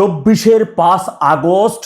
চব্বিশের পাঁচ আগস্ট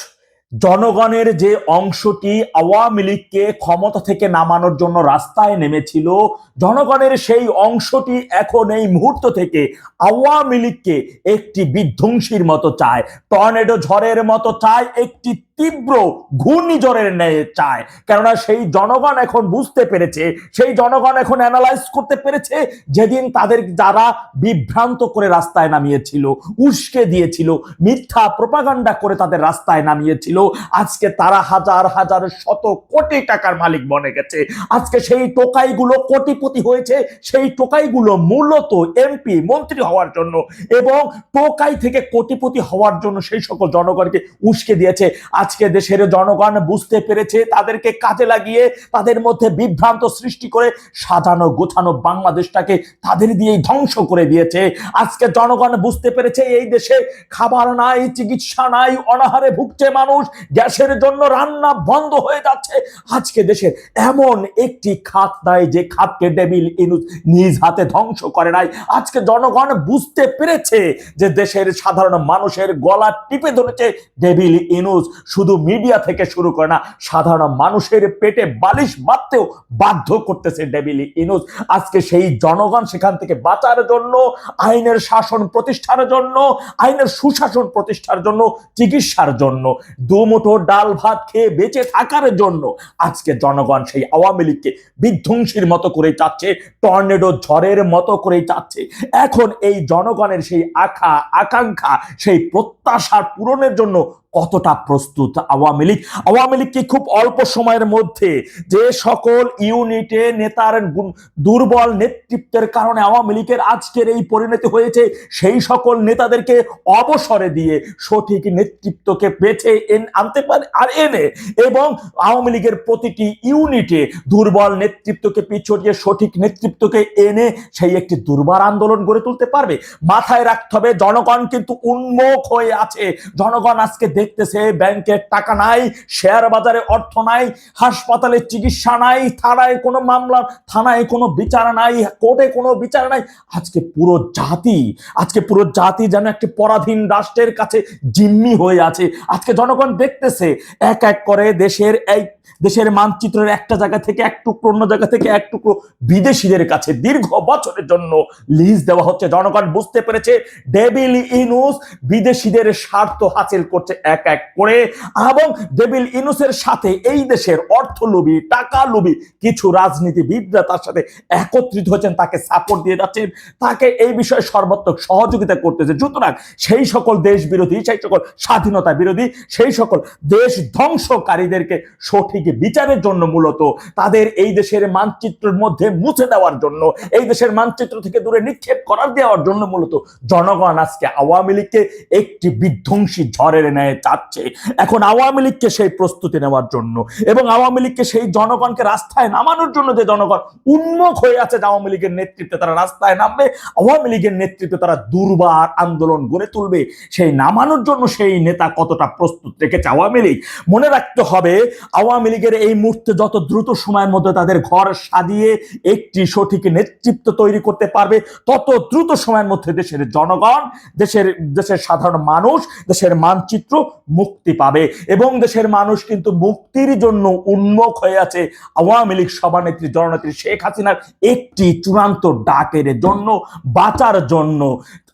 জনগণের যে অংশটি আওয়ামী লীগকে ক্ষমতা থেকে নামানোর জন্য রাস্তায় নেমেছিল, জনগণের সেই অংশটি এখন এই মুহূর্ত থেকে আওয়ামী লীগকে একটি বিধ্বংসীর মতো চায়, টর্নেডো ঝড়ের মতো চায়, একটি তীব্র ঘূর্ণিঝড়ের ন্যায় চায়। কেননা সেই জনগণ এখন বুঝতে পেরেছে, সেই জনগণ এখন অ্যানালাইজ করতে পেরেছে যেদিন তাদের যারা বিভ্রান্ত করে রাস্তায় নামিয়েছিল, উস্কে দিয়েছিল, মিথ্যা প্রপাগান্ডা করে তাদের রাস্তায় নামিয়েছিল, আজকে তারা হাজার হাজার, শত কোটি টাকার মালিক বনে গেছে। আজকে সেই টোকাইগুলো কোটিপতি হয়েছে, সেই টোকাইগুলো মূলত এমপি মন্ত্রী হওয়ার জন্য এবং টোকাই থেকে কোটিপতি হওয়ার জন্য সেই সকল জনগণকে উস্কে দিয়েছে। আজকে দেশের জনগণ বুঝতে পেরেছে তাদেরকে কাজে লাগিয়ে তাদের মধ্যে বিভ্রান্ত সৃষ্টি করে সাজানো গোছানো বাংলাদেশটাকে তাদের দিয়েই ধ্বংস করে দিয়েছে। আজকে জনগণ বুঝতে পেরেছে এই দেশে খাবার নাই, চিকিৎসা নাই, অনাহারে ভুগছে মানুষ, গ্যাসের জন্য রান্না বন্ধ হয়ে যাচ্ছে। আজকে দেশের এমন একটি খাত নাই যে খাতকে ডেবিল ইনুস নিজ হাতে ধ্বংস করে নাই। আজকে জনগণ বুঝতে পেরেছে যে দেশের সাধারণ মানুষের গলা টিপে ধরেছে ডেবিল ইনুস শুধু মিডিয়া থেকে শুরু করে না, সাধারণ মানুষের পেটে বালিশ বাঁধতেও বাধ্য করতেছে ডেভিল ইনুস। আজকে সেই জনগণ সেখান থেকে বাঁচার জন্য, আইনের শাসন প্রতিষ্ঠার জন্য, আইনের সুশাসন প্রতিষ্ঠার জন্য, চিকিৎসার জন্য, দুমুঠো ডাল ভাত খেয়ে বেঁচে থাকার জন্য আজকে জনগণ সেই আওয়ামী লীগকে বিধ্বংসীর মতো করে চাচ্ছে, টর্নেডো ঝড়ের মতো করে চাচ্ছে। এখন এই জনগণের সেই আশা আকাঙ্ক্ষা, সেই প্রত্যাশা পূরণের জন্য কতটা প্রস্তুত? আওয়ামী লীগ। আওয়ামী লীগ কি খুব অল্প সময়ের মধ্যে যে সকল ইউনিটে নেতার দুর্বল নেতৃত্বের কারণে আওয়ামী লীগের আজকের এই পরিণতি হয়েছে, সেই সকল নেতাদেরকে অবসরে দিয়ে সঠিক নেতৃত্বকে বেছে এন- আনতে পারে আর এনে এবং আওয়ামী লীগের প্রতিটি ইউনিটে দুর্বল নেতৃত্বকে পিছড়িয়ে সঠিক নেতৃত্বকে এনে সেই একটি দুর্বার আন্দোলন গড়ে তুলতে পারবে। মাথায় রাখতে হবে, জনগণ কিন্তু উন্মুখ হয়ে আছে। জনগণ আজকে দেখতেছে ব্যাংকের টাকা নাই, শেয়ার বাজারে অর্থ নাই, হাসপাতালে চিকিৎসা নাই, থানায় কোনো মামলা, থানায় কোনো বিচার নাই, কোর্টে কোনো বিচার নাই। আজকে পুরো জাতি, আজকে পুরো জাতি যেন একটি পরাধীন রাষ্ট্রের কাছে জিম্মি হয়ে আছে। আজকে জনগণ দেখতেছে, এক এক করে দেশের এই দেশের মানচিত্রের একটা জায়গা থেকে এক টুকরো, অন্য জায়গা থেকে এক টুকরো বিদেশিদের কাছে দীর্ঘ বছরের জন্য লিজ দেওয়া হচ্ছে। জনগণ বুঝতে পেরেছে, ডেভিল ইনুস বিদেশিদের স্বার্থ হাসিল করছে এক এক করে। এবং ডেভিল ইনুসের সাথে এই দেশের অর্থলোভী টাকা লোভী কিছু রাজনীতিবিদরা তার সাথে একত্রিত হয়েছেন, তাকে সাপোর্ট দিয়ে যাচ্ছেন, তাকে এই বিষয়ে সর্বাত্মক সহযোগিতা করতেছে। সুতরাং সেই সকল দেশ বিরোধী সেই সকল স্বাধীনতা বিরোধী, সেই সকল দেশ ধ্বংসকারীদেরকে সঠিক বিচারের জন্য মূলত তাদের এই দেশের মানচিত্রের মধ্যে মুছে দেওয়ার জন্য, এই দেশের মানচিত্র থেকে দূরে নিক্ষেপ করার দেওয়ার জন্য মূলত জনগণ আজকে আওয়ামী লীগকে একটি বিধ্বংসী ঝড়ের ন্যায় চাচ্ছে। এখন আওয়ামী লীগকে সেই প্রস্তুতি নেওয়ার জন্য এবং আওয়ামী লীগকে সেই জনগণকে রাস্তায় নামানোর জন্য যে জনগণ উন্মুখ হয়ে আছে যে আওয়ামী লীগের নেতৃত্বে তারা রাস্তায় নামবে, আওয়ামী লীগের নেতৃত্বে তারা দুর্বার আন্দোলন গড়ে তুলবে। সেই নামানোর জন্য সেই নেতা কতটা প্রস্তুত রেখেছে আওয়ামী লীগ? মনে রাখতে হবে, আওয়ামী লীগের এই মুহূর্তে যত দ্রুত সময়ের মধ্যে তাদের ঘর সাজিয়ে একটি সঠিক নেতৃত্ব তৈরি করতে পারবে, তত দ্রুত সময়ের মধ্যে দেশের জনগণ, দেশের দেশের সাধারণ মানুষ, দেশের মানচিত্র মুক্তি পাবে। এবং দেশের মানুষ কিন্তু মুক্তির জন্য উন্মুখ হয়ে আছে আওয়ামী লীগ সভানেত্রী, জননেত্রী শেখ হাসিনার একটি চূড়ান্ত ডাকের জন্য, বাঁচার জন্য।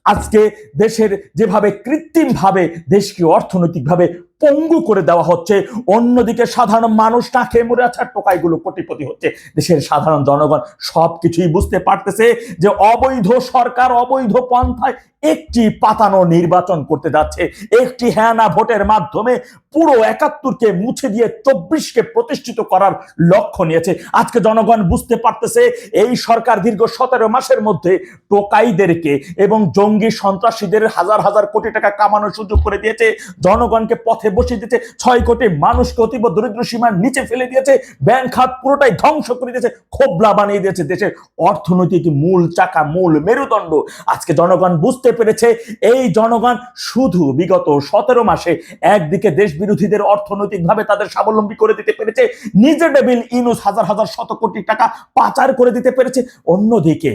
আজকে দেশের যেভাবে কৃত্রিমভাবে, দেশকে অর্থনৈতিকভাবে পঙ্গু করে দেওয়া হচ্ছে। অন্যদিকে সাধারণ মানুষ না খেয়ে মরে আছে টোকাইগুলো কোটিপতি হচ্ছে। দেশের সাধারণ জনগণ সব কিছুই বুঝতে পারতেছে যে অবৈধ সরকার অবৈধ পন্থায় একটি পাতানো নির্বাচন করতে যাচ্ছে। একটি হ্যাঁ না ভোটের মাধ্যমে পুরো একাত্তরকে মুছে দিয়ে চব্বিশকে প্রতিষ্ঠিত করার লক্ষ্য নিয়েছে। আজকে জনগণ বুঝতে পারতেছে এই সরকার দীর্ঘ সতেরো মাসের মধ্যে টোকাইদেরকে এবং জঙ্গি সন্ত্রাসীদের হাজার হাজার কোটি টাকা কামানোর সুযোগ করে দিয়েছে। জনগণকে পথে বসিয়ে দিয়েছে, ছয় কোটি মানুষকে অতীব দরিদ্র সীমার নিচে ফেলে দিয়েছে, ব্যাংক খাত পুরোটাই ধ্বংস করে দিয়েছে, খোবলা বানিয়ে দিয়েছে দেশের অর্থনৈতিক মূল চাকা, মূল মেরুদণ্ড। আজকে জনগণ বুঝতে পেরেছে, এই জনগণ শুধু বিগত সতেরো মাসে একদিকে দেশ বিরোধীদের অর্থনৈতিকভাবে তাদের স্বাবলম্বী করে দিতে পেরেছে নিজে ডেবিল ইনুস হাজার হাজার শত কোটি টাকা পাচার করে দিতে পেরেছে, অন্যদিকে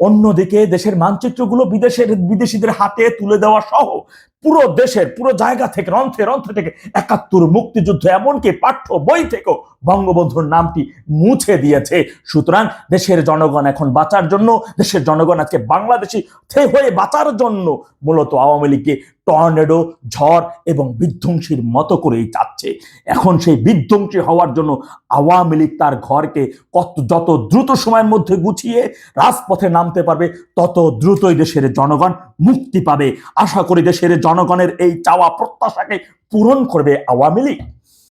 অন্যদিকে দেশের মানচিত্রগুলো বিদেশের বিদেশিদের হাতে তুলে দেওয়া সহ পুরো দেশের, পুরো জায়গা থেকে, রন্ধ্রে রন্ধ্রে থেকে একাত্তর মুক্তিযুদ্ধ, এমনকি পাঠ্য বই থেকেও বঙ্গবন্ধুর নামটি মুছে দিয়েছে। সুতরাং দেশের জনগণ এখন বাঁচার জন্য, দেশের জনগণ আজকে বাংলাদেশি হয়ে বাঁচার জন্য মূলত আওয়ামী লীগকে টর্নেডো, ঝড় এবং বিধ্বংসীর মতো করেই চাচ্ছে। এখন সেই বিধ্বংসী হওয়ার জন্য আওয়ামী লীগ তার ঘরকে কত, যত দ্রুত সময়ের মধ্যে গুছিয়ে রাজপথে নামতে পারবে, তত দ্রুতই দেশের জনগণ মুক্তি পাবে। আশা করি দেশের জনগণের এই চাওয়া প্রত্যাশাকে পূরণ করবে আওয়ামী লীগ।